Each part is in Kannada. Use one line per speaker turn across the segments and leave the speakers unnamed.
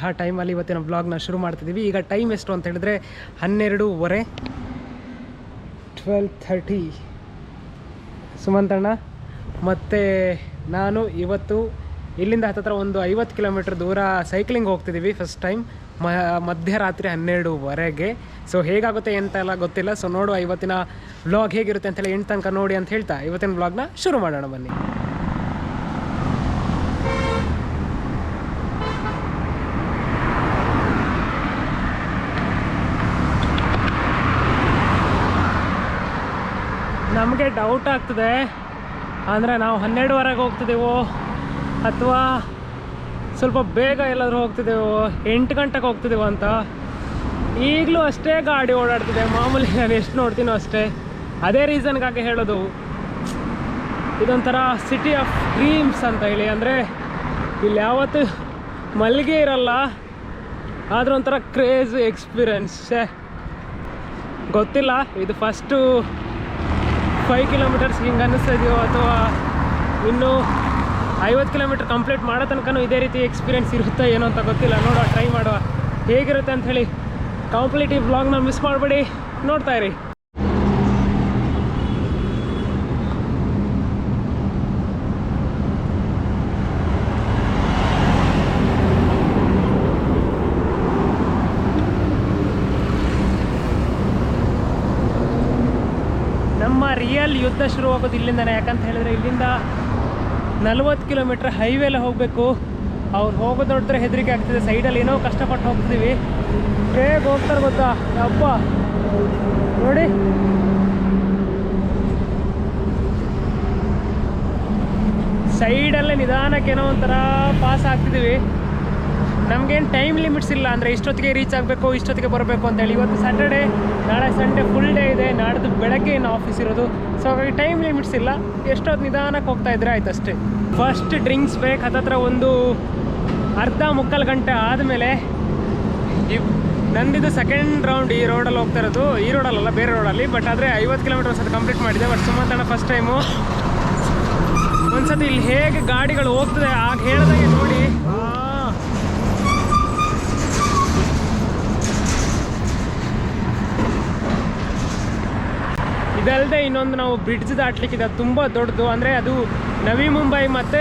ಇರುವಂತಹ ಟೈಮಲ್ಲಿ ಇವತ್ತಿನ ಬ್ಲಾಗ್ನ ಶುರು ಮಾಡ್ತಿದ್ದೀವಿ. ಈಗ ಟೈಮ್ ಎಷ್ಟು ಅಂತ ಹೇಳಿದ್ರೆ ಹನ್ನೆರಡೂವರೆ ಟ್ವೆಲ್ ಥರ್ಟಿ ಸುಮಂತಣ್ಣ, ಮತ್ತು ನಾನು ಇವತ್ತು ಇಲ್ಲಿಂದ ಹತ್ತತ್ರ ಒಂದು ಐವತ್ತು ಕಿಲೋಮೀಟ್ರ್ ದೂರ ಸೈಕ್ಲಿಂಗ್ ಹೋಗ್ತಿದ್ದೀವಿ ಫಸ್ಟ್ ಟೈಮ್ ಮ, ಮಧ್ಯರಾತ್ರಿ ಹನ್ನೆರಡುವರೆಗೆ. ಸೊ ಹೇಗಾಗುತ್ತೆ ಅಂತ ಎಲ್ಲ ಗೊತ್ತಿಲ್ಲ. ಸೊ ನೋಡುವ ಇವತ್ತಿನ ವ್ಲಾಗ್ ಹೇಗಿರುತ್ತೆ ಅಂತೇಳಿ ಎಂಟು ತನಕ ನೋಡಿ ಅಂತ ಹೇಳ್ತಾ ಇವತ್ತಿನ ವ್ಲಾಗ್ನ ಶುರು ಮಾಡೋಣ ಬನ್ನಿ. ನಮಗೆ ಡೌಟ್ ಆಗ್ತದೆ. ಅಂದರೆ ನಾವು ಹನ್ನೆರಡುವರೆಗೆ ಹೋಗ್ತಿದ್ದೀವೋ ಅಥವಾ ಸ್ವಲ್ಪ ಬೇಗ ಎಲ್ಲಾದರೂ ಹೋಗ್ತಿದ್ದೇವೋ ಎಂಟು ಗಂಟೆಗೆ ಹೋಗ್ತಿದ್ದೇವೋ ಅಂತ. ಈಗಲೂ ಅಷ್ಟೇ ಗಾಡಿ ಓಡಾಡ್ತಿದೆ. ಮಾಮೂಲಿ ನಾನು ಎಷ್ಟು ನೋಡ್ತೀನೋ ಅಷ್ಟೇ. ಅದೇ ರೀಸನ್ಗಾಗಿ ಹೇಳೋದು. ಇದೊಂಥರ ಸಿಟಿ ಆಫ್ ಡ್ರೀಮ್ಸ್ ಅಂತ ಹೇಳಿ. ಅಂದರೆ ಇಲ್ಲಿ ಯಾವತ್ತು ಮಲ್ಲಿಗೆ ಇರಲ್ಲ. ಆದರೂ ಒಂಥರ ಕ್ರೇಜ್ ಎಕ್ಸ್ಪೀರಿಯನ್ಸ್ ಗೊತ್ತಿಲ್ಲ. ಇದು ಫಸ್ಟು ಫೈವ್ ಕಿಲೋಮೀಟರ್ಸ್ ಹಿಂಗೆ ಅನ್ನಿಸ್ತಿದೆಯೋ ಅಥವಾ ಇನ್ನೂ ಐವತ್ತು ಕಿಲೋಮೀಟರ್ ಕಂಪ್ಲೀಟ್ ಮಾಡೋ ತನಕನೂ ಇದೇ ರೀತಿ ಎಕ್ಸ್ಪೀರಿಯೆನ್ಸ್ ಇರುತ್ತಾ ಏನೋ ಅಂತ ಗೊತ್ತಿಲ್ಲ. ನೋಡುವ ಟ್ರೈ ಮಾಡುವ. ಹೇಗಿರುತ್ತೆ ಕಂಪ್ಲೀಟ್ ಈ ವ್ಲಾಗ್ನ ಮಿಸ್ ಮಾಡಬೇಡಿ. ನೋಡ್ತಾ ಇರಿ. ನಮ್ಮ ರಿಯಲ್ ಯುದ್ಧ ಶುರುವಾಗೋದು ಇಲ್ಲಿಂದನೇ. ಯಾಕಂತ ಹೇಳಿದ್ರೆ ಇಲ್ಲಿಂದ ನಲ್ವತ್ತು ಕಿಲೋಮೀಟ್ರ್ ಹೈವೇಲೆ ಹೋಗಬೇಕು. ಅವ್ರು ಹೋಗೋದು ದೊಡ್ಡದ್ರೆ ಹೆದರಿಕೆ ಆಗ್ತಿದೆ. ಸೈಡಲ್ಲಿ ಏನೋ ಕಷ್ಟಪಟ್ಟು ಹೋಗ್ತಿದ್ದೀವಿ ಹೇಗೆ ಹೋಗ್ತಾರೆ ಗೊತ್ತಾ? ಅಪ್ಪ ನೋಡಿ. ಸೈಡಲ್ಲೇ ನಿಧಾನಕ್ಕೆ ಏನೋ ಒಂಥರ ಪಾಸ್ ಆಗ್ತಿದ್ದೀವಿ ನಮಗೇನು ಟೈಮ್ ಲಿಮಿಟ್ಸ್ ಇಲ್ಲ ಅಂದರೆ ಇಷ್ಟೊತ್ತಿಗೆ ರೀಚ್ ಆಗಬೇಕು, ಇಷ್ಟೊತ್ತಿಗೆ ಬರಬೇಕು ಅಂತೇಳಿ ಇವತ್ತು ಸ್ಯಾಟರ್ಡೇ ನಾಳೆ ಸಂಡೇ ಫುಲ್ ಡೇ ಇದೆ. ನಾಡ್ದು ಬೆಳಗ್ಗೆ ಇನ್ನು ಆಫೀಸ್ ಇರೋದು. ಸೊ ಹಾಗಾಗಿ ಟೈಮ್ ಲಿಮಿಟ್ಸ್ ಇಲ್ಲ. ಎಷ್ಟೊತ್ತು ನಿಧಾನಕ್ಕೆ ಹೋಗ್ತಾ ಇದ್ರೆ ಆಯ್ತು ಅಷ್ಟೇ. ಫಸ್ಟ್ ಡ್ರಿಂಕ್ಸ್ ಬೇಕು. ಹತ್ತತ್ರ ಒಂದು ಅರ್ಧ ಮುಕ್ಕಾಲು ಗಂಟೆ ಆದಮೇಲೆ ನಂದಿದು ಸೆಕೆಂಡ್ ರೌಂಡ್ ಈ ರೋಡಲ್ಲಿ ಹೋಗ್ತಾ ಇರೋದು. ಈ ರೋಡಲ್ಲ ಬೇರೆ ರೋಡಲ್ಲಿ ಬಟ್ ಆದರೆ ಐವತ್ತು ಕಿಲೋಮೀಟರ್ ಒಂದ್ಸತಿ ಕಂಪ್ಲೀಟ್ ಮಾಡಿದೆ. ಬಟ್ ಸುಮಂತಣ್ಣ ಫಸ್ಟ್ ಟೈಮು ಒಂದ್ಸತಿ ಇಲ್ಲಿ ಹೇಗೆ ಗಾಡಿಗಳು ಹೋಗ್ತದೆ ಆಗ ಹೇಳ್ದಂಗೆ ನೋಡಿ ಆ, ಇದಲ್ಲದೆ ಇನ್ನೊಂದು ನಾವು ಬ್ರಿಡ್ಜ್ ದಾಟ್ಲಿಕ್ಕಿದೆ. ತುಂಬ ದೊಡ್ಡದು. ಅಂದರೆ ಅದು ನವಿ ಮುಂಬೈ ಮತ್ತು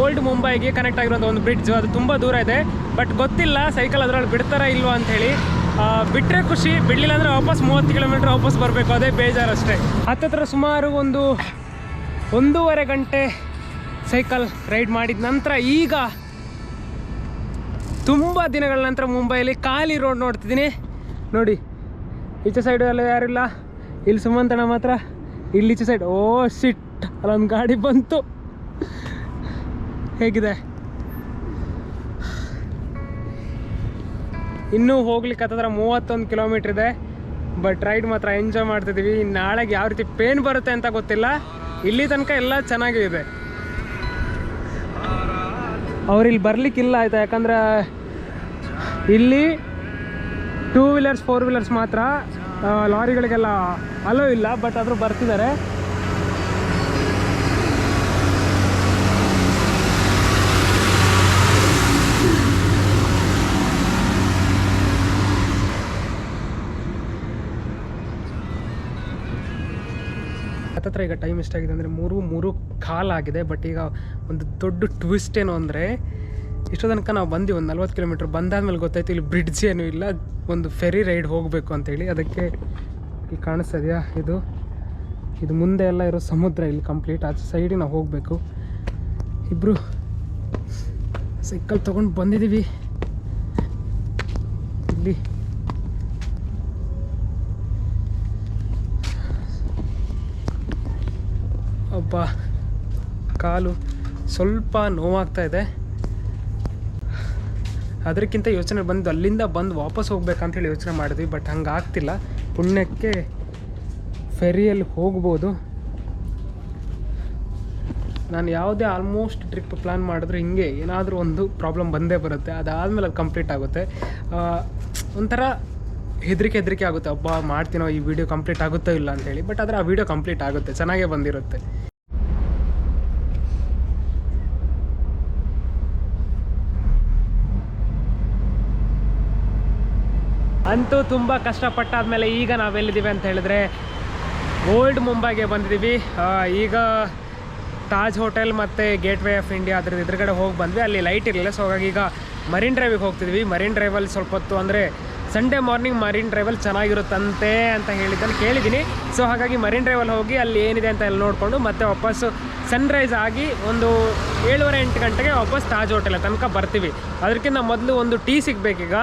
ಓಲ್ಡ್ ಮುಂಬೈಗೆ ಕನೆಕ್ಟ್ ಆಗಿರೋದು ಒಂದು ಬ್ರಿಡ್ಜ್ ಅದು ತುಂಬ ದೂರ ಇದೆ. ಬಟ್ ಗೊತ್ತಿಲ್ಲ ಸೈಕಲ್ ಅದರಲ್ಲಿ ಬಿಡ್ತಾರಾ ಇಲ್ವಾ ಅಂಥೇಳಿ. ಬಿಟ್ಟರೆ ಖುಷಿ. ಬಿಡಲಿಲ್ಲ ಅಂದರೆ ವಾಪಸ್ ಮೂವತ್ತು ಕಿಲೋಮೀಟ್ರ್ ವಾಪಸ್ ಬರಬೇಕು. ಅದೇ ಬೇಜಾರು ಅಷ್ಟೇ. ಹತ್ತತ್ರ ಸುಮಾರು ಒಂದು ಒಂದೂವರೆ ಗಂಟೆ ಸೈಕಲ್ ರೈಡ್ ಮಾಡಿದ ನಂತರ ಈಗ ತುಂಬ ದಿನಗಳ ನಂತರ ಮುಂಬೈಯಲ್ಲಿ ಖಾಲಿ ರೋಡ್ ನೋಡ್ತಿದ್ದೀನಿ. ನೋಡಿ, ಈಚೆ ಸೈಡು ಎಲ್ಲ ಯಾರಿಲ್ಲ? ಇಲ್ಲಿ ಸುಮಂತಣ್ಣ ಮಾತ್ರ ಇಲ್ಲಿಚೆ ಸೈಡ್ ಓ ಸಿಟ್ ಅಲ್ಲೊಂದು ಗಾಡಿ ಬಂತು. ಹೇಗಿದೆ? ಇನ್ನೂ ಹೋಗ್ಲಿಕ್ಕೆ ಹತ್ತತ್ರ ಮೂವತ್ತೊಂದು ಕಿಲೋಮೀಟ್ರ್ ಇದೆ. ಬಟ್ ರೈಡ್ ಮಾತ್ರ ಎಂಜಾಯ್ ಮಾಡ್ತಿದ್ದೀವಿ ನಾಳೆಗೆ ಯಾವ ರೀತಿ ಪೇನ್ ಬರುತ್ತೆ ಅಂತ ಗೊತ್ತಿಲ್ಲ. ಇಲ್ಲಿ ತನಕ ಎಲ್ಲ ಚೆನ್ನಾಗಿದೆ ಅವ್ರು ಇಲ್ಲಿ ಬರ್ಲಿಕ್ಕಿಲ್ಲ ಆಯ್ತಾ? ಯಾಕಂದ್ರೆ ಇಲ್ಲಿ ಟೂ ವೀಲರ್ಸ್ ಫೋರ್ ವೀಲರ್ಸ್ ಮಾತ್ರ ಲಾರಿಗಳಿಗೆಲ್ಲ ಅಲೋ ಇಲ್ಲ ಬಟ್ ಆದರೂ ಬರ್ತಿದ್ದಾರೆ ಹತ್ತತ್ರ ಈಗ ಟೈಮ್ ಎಷ್ಟಾಗಿದೆ ಅಂದರೆ ಮೂರು ಮೂರು ಕಾಲಾಗಿದೆ ಬಟ್ ಈಗ ಒಂದು ದೊಡ್ಡ ಟ್ವಿಸ್ಟ್ ಏನು ಅಂದರೆ ಇಷ್ಟೋ ತನಕ ನಾವು ಬಂದು ಒಂದು ನಲ್ವತ್ತು ಕಿಲೋಮೀಟ್ರ್ ಬಂದಾದ್ಮೇಲೆ ಗೊತ್ತಾಯ್ತು, ಇಲ್ಲಿ ಬ್ರಿಡ್ಜ್ ಏನೂ ಇಲ್ಲ, ಒಂದು ಫೆರಿ ರೈಡ್ ಹೋಗಬೇಕು ಅಂತೇಳಿ ಅದಕ್ಕೆ ಇಲ್ಲಿ ಕಾಣಿಸ್ತದೆಯಾ? ಇದು ಇದು ಮುಂದೆ ಎಲ್ಲ ಇರೋ ಸಮುದ್ರ ಇಲ್ಲಿ ಕಂಪ್ಲೀಟ್ ಆಚೆ ಸೈಡಿಗೆ ನಾವು ಹೋಗಬೇಕು. ಇಬ್ಬರು ಸೈಕಲ್ ತೊಗೊಂಡು ಬಂದಿದ್ದೀವಿ ಇಲ್ಲಿ. ಒಬ್ಬ ಕಾಲು ಸ್ವಲ್ಪ ನೋವಾಗ್ತಾ ಇದೆ. ಅದಕ್ಕಿಂತ ಯೋಚನೆ ಬಂದು ಅಲ್ಲಿಂದ ಬಂದು ವಾಪಸ್ ಹೋಗ್ಬೇಕಂತೇಳಿ ಯೋಚನೆ ಮಾಡಿದ್ವಿ, ಬಟ್ ಹಂಗೆ ಆಗ್ತಿಲ್ಲ ಪುಣ್ಯಕ್ಕೆ ಫೆರಿಯಲ್ಲಿ ಹೋಗ್ಬೋದು. ನಾನು ಯಾವುದೇ ಆಲ್ಮೋಸ್ಟ್ ಟ್ರಿಪ್ ಪ್ಲ್ಯಾನ್ ಮಾಡಿದ್ರೆ ಹಿಂಗೆ ಏನಾದರೂ ಒಂದು ಪ್ರಾಬ್ಲಮ್ ಬಂದೇ ಬರುತ್ತೆ. ಅದಾದಮೇಲೆ ಅದು ಕಂಪ್ಲೀಟ್ ಆಗುತ್ತೆ. ಒಂಥರ ಹೆದರಿಕೆ ಹೆದರಿಕೆ ಆಗುತ್ತೆ. ಅಬ್ಬ, ಮಾಡ್ತೀನೋ, ಈ ವಿಡಿಯೋ ಕಂಪ್ಲೀಟ್ ಆಗುತ್ತೋ ಇಲ್ಲ ಅಂತೇಳಿ ಬಟ್ ಆದರೆ ಆ ವಿಡಿಯೋ ಕಂಪ್ಲೀಟ್ ಆಗುತ್ತೆ. ಚೆನ್ನಾಗೇ ಬಂದಿರುತ್ತೆ. ಅಂತೂ ತುಂಬ ಕಷ್ಟಪಟ್ಟಾದ್ಮೇಲೆ ಈಗ ನಾವೆಲ್ಲಿದ್ದೀವಿ ಅಂತ ಹೇಳಿದ್ರೆ ಓಲ್ಡ್ ಮುಂಬೈಗೆ ಬಂದಿದ್ದೀವಿ. ಈಗ ತಾಜ್ ಹೋಟೆಲ್ ಮತ್ತು ಗೇಟ್ ವೇ ಆಫ್ ಇಂಡಿಯಾ ಅದ್ರ ಎದುರುಗಡೆ ಹೋಗಿ ಬಂದ್ವಿ. ಅಲ್ಲಿ ಲೈಟ್ ಇರಲಿಲ್ಲ. ಸೊ ಹಾಗಾಗಿ ಈಗ ಮರಿನ್ ಡ್ರೈವಿಗೆ ಹೋಗ್ತಿದ್ವಿ. ಮರಿನ್ ಡ್ರೈವಲ್ಲಿ ಸ್ವಲ್ಪ ಹೊತ್ತು ಅಂದರೆ ಸಂಡೇ ಮಾರ್ನಿಂಗ್ ಮರಿನ್ ಡ್ರೈವಲ್ ಚೆನ್ನಾಗಿರುತ್ತಂತೆ ಅಂತ ಹೇಳಿದ್ದನ್ನು ಕೇಳಿದ್ದೀನಿ. ಸೊ ಹಾಗಾಗಿ ಮರಿನ್ ಡ್ರೈವಲ್ಲಿ ಹೋಗಿ ಅಲ್ಲಿ ಏನಿದೆ ಅಂತ ಎಲ್ಲ ನೋಡಿಕೊಂಡು ಮತ್ತೆ ವಾಪಸ್ಸು ಸನ್ರೈಸ್ ಆಗಿ ಒಂದು ಏಳುವರೆ ಎಂಟು ಗಂಟೆಗೆ ವಾಪಸ್ ತಾಜ್ ಹೋಟೆಲ್ ತನಕ ಬರ್ತೀವಿ. ಅದಕ್ಕಿಂತ ಮೊದಲು ಒಂದು ಟೀ ಸಿಗಬೇಕೀಗ.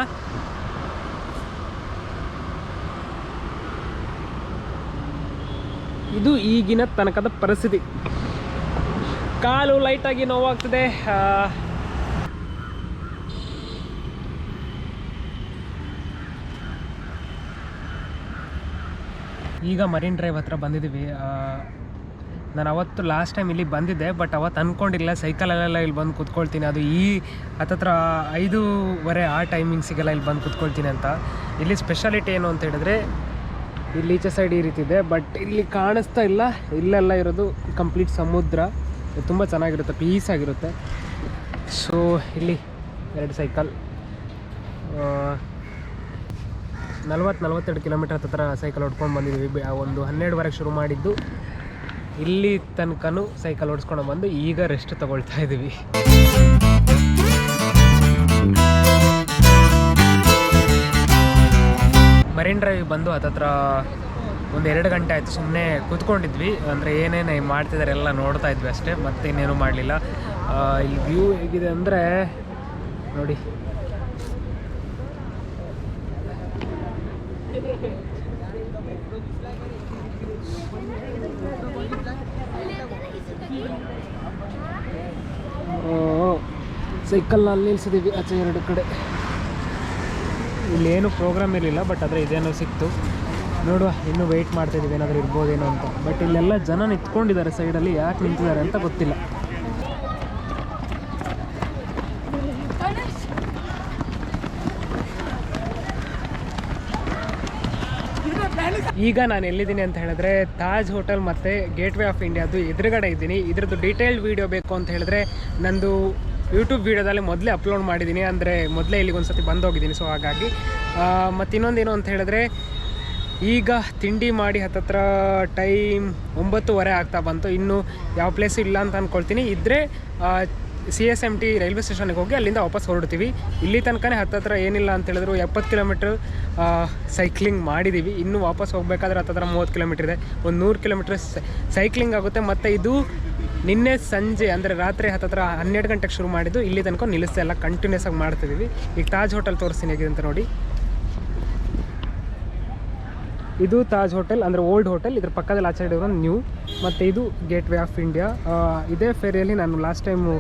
ಇದು ಈಗಿನ ತನಕದ ಪರಿಸ್ಥಿತಿ. ಕಾಲು ಲೈಟಾಗಿ ನೋವಾಗ್ತದೆ. ಈಗ ಮರೀನ್ ಡ್ರೈವ್ ಹತ್ರ ಬಂದಿದ್ದೀವಿ. ನಾನು ಅವತ್ತು ಲಾಸ್ಟ್ ಟೈಮ್ ಇಲ್ಲಿ ಬಂದಿದ್ದೆ ಬಟ್ ಅವತ್ತು ಅಂದ್ಕೊಂಡಿಲ್ಲ ಸೈಕಲಲ್ಲೆಲ್ಲ ಇಲ್ಲಿ ಬಂದು ಕೂತ್ಕೊಳ್ತೀನಿ. ಅದು ಈ ಹತ್ತತ್ರ ಐದೂವರೆ ಆ ಟೈಮಿಂಗ್ಸಿಗೆಲ್ಲ ಇಲ್ಲಿ ಬಂದು ಕೂತ್ಕೊಳ್ತೀನಿ ಅಂತ. ಇಲ್ಲಿ ಸ್ಪೆಷಾಲಿಟಿ ಏನು ಅಂತ ಹೇಳಿದ್ರೆ ಇಲ್ಲಿ ಈಚೆ ಸೈಡ್ ಈ ರೀತಿ ಇದೆ ಬಟ್ ಇಲ್ಲಿ ಕಾಣಿಸ್ತಾ ಇಲ್ಲ. ಇಲ್ಲೆಲ್ಲ ಇರೋದು ಕಂಪ್ಲೀಟ್ ಸಮುದ್ರ. ತುಂಬ ಚೆನ್ನಾಗಿರುತ್ತೆ ಪೀಸ್ ಆಗಿರುತ್ತೆ. ಸೊ ಇಲ್ಲಿ ಎರಡು ಸೈಕಲ್ ನಲ್ವತ್ತು ನಲ್ವತ್ತೆರಡು ಕಿಲೋಮೀಟರ್ ಹತ್ರ ಸೈಕಲ್ ಹೊಡ್ಕೊಂಡು ಬಂದಿದ್ದೀವಿ ಒಂದು ಹನ್ನೆರಡುವರೆಗೆ ಶುರು ಮಾಡಿದ್ದು. ಇಲ್ಲಿ ತನಕನೂ ಸೈಕಲ್ ಓಡಿಸ್ಕೊಂಡು ಬಂದು ಈಗ ರೆಸ್ಟ್ ತಗೊಳ್ತಾ ಇದ್ದೀವಿ ಮರೀನ್ ಡ್ರೈವ್ ಬಂದು ಹತ್ತತ್ರ ಒಂದು ಎರಡು ಗಂಟೆ ಆಯಿತು ಸುಮ್ಮನೆ ಕೂತ್ಕೊಂಡಿದ್ವಿ. ಅಂದರೆ ಏನೇನು ಮಾಡ್ತಿದ್ದಾರೆ ಎಲ್ಲ ನೋಡ್ತಾ ಇದ್ವಿ ಅಷ್ಟೇ, ಮತ್ತೆ ಇನ್ನೇನು ಮಾಡಲಿಲ್ಲ. ಇಲ್ಲಿ ವ್ಯೂ ಹೇಗಿದೆ ಅಂದರೆ, ನೋಡಿ. ಸೈಕಲ್ ಅಲ್ಲಿ ನಿಲ್ಸಿದ್ದೀವಿ ಆಚೆ ಎರಡು ಕಡೆ. ಇಲ್ಲೇನು ಪ್ರೋಗ್ರಾಮ್ ಇರಲಿಲ್ಲ ಬಟ್ ಆದರೆ ಇದೇನೋ ಸಿಕ್ತು. ನೋಡುವ, ಇನ್ನೂ ವೆಯ್ಟ್ ಮಾಡ್ತಾಯಿದ್ದೀವಿ ಏನಾದರೂ ಇರ್ಬೋದೇನೋ ಅಂತ. ಬಟ್ ಇಲ್ಲೆಲ್ಲ ಜನ ನಿಂತ್ಕೊಂಡಿದ್ದಾರೆ ಸೈಡಲ್ಲಿ ಯಾಕೆ ನಿಂತಿದ್ದಾರೆ ಅಂತ ಗೊತ್ತಿಲ್ಲ. ಈಗ ನಾನು ಎಲ್ಲಿದ್ದೀನಿ ಅಂತ ಹೇಳಿದ್ರೆ, ತಾಜ್ ಹೋಟೆಲ್ ಮತ್ತು ಗೇಟ್ ವೇ ಆಫ್ ಇಂಡಿಯಾದು ಎದುರುಗಡೆ ಇದ್ದೀನಿ. ಇದ್ರದ್ದು ಡೀಟೇಲ್ಡ್ ವೀಡಿಯೋ ಬೇಕು ಅಂತ ಹೇಳಿದ್ರೆ, ನಂದು ಯೂಟ್ಯೂಬ್ ವೀಡಿಯೋದಲ್ಲಿ ಮೊದಲೇ ಅಪ್ಲೋಡ್ ಮಾಡಿದ್ದೀನಿ, ಅಂದರೆ ಮೊದಲೇ ಇಲ್ಲಿಗೆ ಒಂದು ಸತಿ ಬಂದೋಗಿದ್ದೀನಿ ಸೊ ಹಾಗಾಗಿ ಮತ್ತು ಇನ್ನೊಂದೇನು ಅಂತ ಹೇಳಿದ್ರೆ, ಈಗ ತಿಂಡಿ ಮಾಡಿ ಹತ್ತತ್ರ ಟೈಮ್ ಒಂಬತ್ತುವರೆ ಆಗ್ತಾ ಬಂತು, ಇನ್ನು ಯಾವ ಪ್ಲೇಸ್ ಇಲ್ಲ ಅಂತ ಅಂದ್ಕೊಳ್ತೀನಿ ಇದ್ದರೆ C S M T railway ಸ್ಟೇಷನ್ಗೆ ಹೋಗಿ ಅಲ್ಲಿಂದ ವಾಪಸ್ ಹೊರಡ್ತೀವಿ. ಇಲ್ಲಿ ತನಕನೇ ಹತ್ತತ್ರ ಏನಿಲ್ಲ ಅಂತ ಹೇಳಿದ್ರು, ಎಪ್ಪತ್ತು ಕಿಲೋಮೀಟ್ರ್ ಸೈಕ್ಲಿಂಗ್ ಮಾಡಿದ್ದೀವಿ ಇನ್ನು ವಾಪಸ್ ಹೋಗಬೇಕಾದ್ರೆ ಹತ್ತತ್ರ ಮೂವತ್ತು ಕಿಲೋಮೀಟ್ರ್ ಇದೆ. ಒಂದು ನೂರು ಕಿಲೋಮೀಟ್ರ್ ಸೈಕ್ಲಿಂಗ್ ಆಗುತ್ತೆ, ಮತ್ತು ಇದು ನಿನ್ನೆ ಸಂಜೆ, ಅಂದರೆ ರಾತ್ರಿ ಹತ್ತತ್ರ ಹನ್ನೆರಡು ಗಂಟೆಗೆ ಶುರು ಮಾಡಿದ್ದು, ಇಲ್ಲಿ ತನಕ ನಿಲ್ಲಿಸ್ತಾ ಎಲ್ಲ ಕಂಟಿನ್ಯೂಸ್ ಆಗಿ ಮಾಡ್ತಿದ್ದೀವಿ ಈಗ ತಾಜ್ ಹೋಟೆಲ್ ತೋರಿಸ್ತೀನಿ ಹೇಗಿದೆ ಅಂತ ನೋಡಿ. ಇದು ತಾಜ್ ಹೋಟೆಲ್ ಅಂದರೆ ಓಲ್ಡ್ ಹೋಟೆಲ್ ಇದ್ರ ಪಕ್ಕದಲ್ಲಿ ಆಚೆ ಇರೋ ನ್ಯೂ ಮತ್ತು ಇದು ಗೇಟ್ ವೇ ಆಫ್ ಇಂಡಿಯಾ ಇದೇ ಫೇರಿಯಲ್ಲಿ ನಾನು ಲಾಸ್ಟ್ ಟೈಮು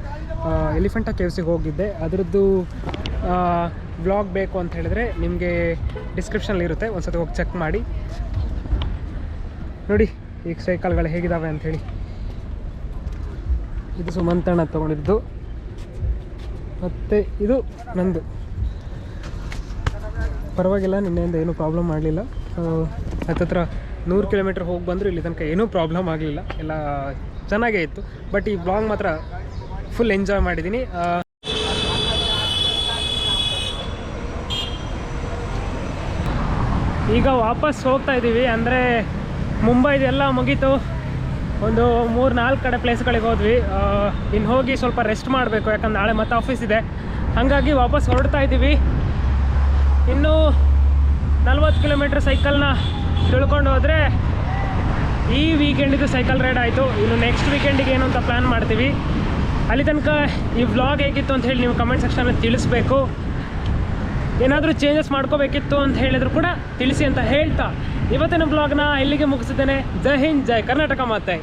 ಎಲಿಫೆಂಟಾ ಕೇವ್ಸಿಗೆ ಹೋಗಿದ್ದೆ. ಅದರದ್ದು ಬ್ಲಾಗ್ ಬೇಕು ಅಂತ ಹೇಳಿದ್ರೆ ನಿಮಗೆ ಡಿಸ್ಕ್ರಿಪ್ಷನಲ್ಲಿ ಇರುತ್ತೆ. ಒಂದ್ಸತಿ ಹೋಗಿ ಚೆಕ್ ಮಾಡಿ. ನೋಡಿ ಈಗ ಸೈಕಲ್ಗಳು ಹೇಗಿದ್ದಾವೆ ಅಂಥೇಳಿ ಇದು ಸುಮಂತಣ್ಣ ತೊಗೊಂಡಿದ್ದು. ಮತ್ತು ಇದು ನಂದು. ಪರವಾಗಿಲ್ಲ, ನಿನ್ನೆಯಿಂದ ಏನೂ ಪ್ರಾಬ್ಲಮ್ ಆಗಲಿಲ್ಲ ಹತ್ತತ್ರ ನೂರು ಕಿಲೋಮೀಟ್ರ್ ಹೋಗಿ ಬಂದರೂ ಇಲ್ಲಿ ತನಕ ಏನೂ ಪ್ರಾಬ್ಲಮ್ ಆಗಲಿಲ್ಲ. ಎಲ್ಲ ಚೆನ್ನಾಗೇ ಇತ್ತು. ಬಟ್ ಈ ಬ್ಲಾಗ್ ಮಾತ್ರ ಫುಲ್ ಎಂಜಾಯ್ ಮಾಡಿದ್ದೀನಿ ಈಗ ವಾಪಸ್ ಹೋಗ್ತಾ ಇದ್ದೀವಿ ಅಂದರೆ ಮುಂಬೈದೆಲ್ಲ ಮುಗೀತು. ಒಂದು ಮೂರು, ನಾಲ್ಕು ಕಡೆ ಪ್ಲೇಸ್ಗಳಿಗೆ ಹೋದ್ವಿ. ಇನ್ನು ಹೋಗಿ ಸ್ವಲ್ಪ ರೆಸ್ಟ್ ಮಾಡಬೇಕು, ಯಾಕಂದ್ರೆ ನಾಳೆ ಮತ್ತೆ ಆಫೀಸ್ ಇದೆ. ಹಾಗಾಗಿ ವಾಪಸ್ ಹೊರಡ್ತಾ ಇದ್ದೀವಿ ಇನ್ನು ನಲ್ವತ್ತು ಕಿಲೋಮೀಟ್ರ್ ಸೈಕಲ್ನ ತಿಳ್ಕೊಂಡು ಹೋದರೆ ಈ ವೀಕೆಂಡಿದು ಸೈಕಲ್ ರೈಡ್ ಆಯಿತು. ಇನ್ನು ನೆಕ್ಸ್ಟ್ ವೀಕೆಂಡಿಗೆ ಏನು ಅಂತ ಪ್ಲ್ಯಾನ್ ಮಾಡ್ತೀವಿ. ಅಲ್ಲಿ ತನಕ ಈ ವ್ಲಾಗ್ ಹೇಗಿತ್ತು ಅಂತ ಹೇಳಿ ನೀವು ಕಮೆಂಟ್ ಸೆಕ್ಷನಲ್ಲಿ ತಿಳಿಸ್ಬೇಕು. ಏನಾದರೂ ಚೇಂಜಸ್ ಮಾಡ್ಕೋಬೇಕಿತ್ತು ಅಂತ ಹೇಳಿದ್ರು ಕೂಡ ತಿಳಿಸಿ ಅಂತ ಹೇಳ್ತಾ ಇವತ್ತಿನ ಬ್ಲಾಗ್ನ ಇಲ್ಲಿಗೆ ಮುಗಿಸಿದ್ದೇನೆ. ಜೈ ಹಿಂದ್ ಜೈ ಕರ್ನಾಟಕ ಮಾತೆ.